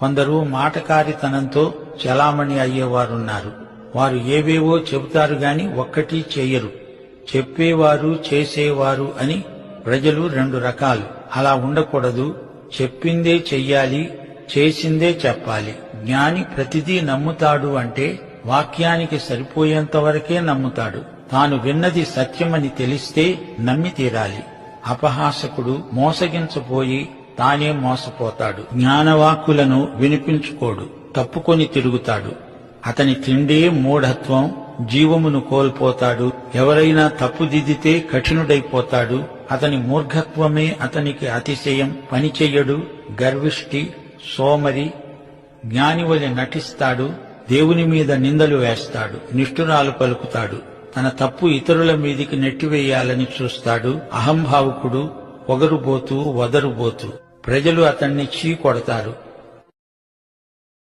కొందరు మాటకారితనంతో చలామణి అయ్యేవారున్నారు. వారు ఏవేవో చెబుతారు గాని ఒక్కటి చేయరు. చెప్పేవారు చేసేవారు అని ప్రజలు రెండు రకాలు. అలా ఉండకూడదు. చెప్పిందే చెయ్యాలి చేసిందే చెప్పాలి. జ్ఞాని ప్రతిదీ నమ్ముతాడు అంటే వాక్యానికి సరిపోయేంత వరకే నమ్ముతాడు. తాను విన్నది సత్యమని తెలిస్తే నమ్మి తీరాలి. అపహాసకుడు మోసగించబోయి తానే మోసపోతాడు. జ్ఞానవాక్కులను వినిపించుకోడు. తప్పుకొని తిరుగుతాడు. అతని తిండే మూఢత్వం జీవమును కోల్పోతాడు. ఎవరైనా తప్పుదిద్దితే కఠినుడైపోతాడు. అతని మూర్ఘత్వమే అతనికి అతిశయం. పనిచెయ్యడు గర్విష్టి సోమరి జ్ఞానివలి నటిస్తాడు. దేవుని మీద నిందలు వేస్తాడు. నిష్ఠురాలు పలుకుతాడు. తన తప్పు ఇతరుల మీదికి నెట్టివేయాలని చూస్తాడు. అహంభావుకుడు పొగరుబోతూ వదరుబోతూ ప్రజలు అతన్ని చీ కొడతారు